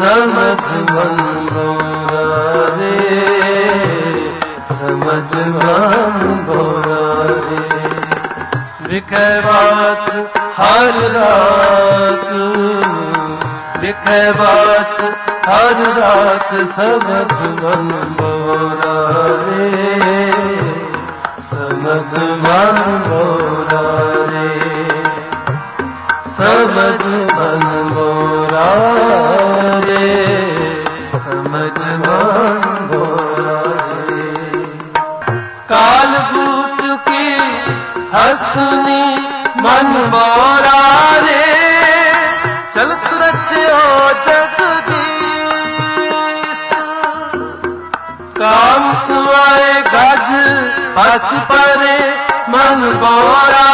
ਸਮਝ ਮਨ ਬੋਰਾ ਰੇ ਸਮਝ ਮਨ ਬੋਰਾ ਰੇ ਲਿਖੇ ਬਾਤ ਹਰ ਰਾਤ ਲਿਖੇ ਬਾਤ ਹਰ ਰਾਤ ਸਮਝ ਮਨ ਬੋਰਾ ਰੇ ਸਮਝ ਮਨ ਬੋਰਾ ਰੇ ਸਮਝ ਮਨ ਕਾਲ ਭੂਤ ਕੀ ਹਸਨੀ ਮਨ ਬੋਰਾ ਰੇ ਚਲਤ ਰਚਿਓ ਜਗਦੀਸ਼ ਕਾਮ ਸੁਆਏ ਗਜ ਹਸ ਪਰੇ ਮਨ ਬੋਰਾ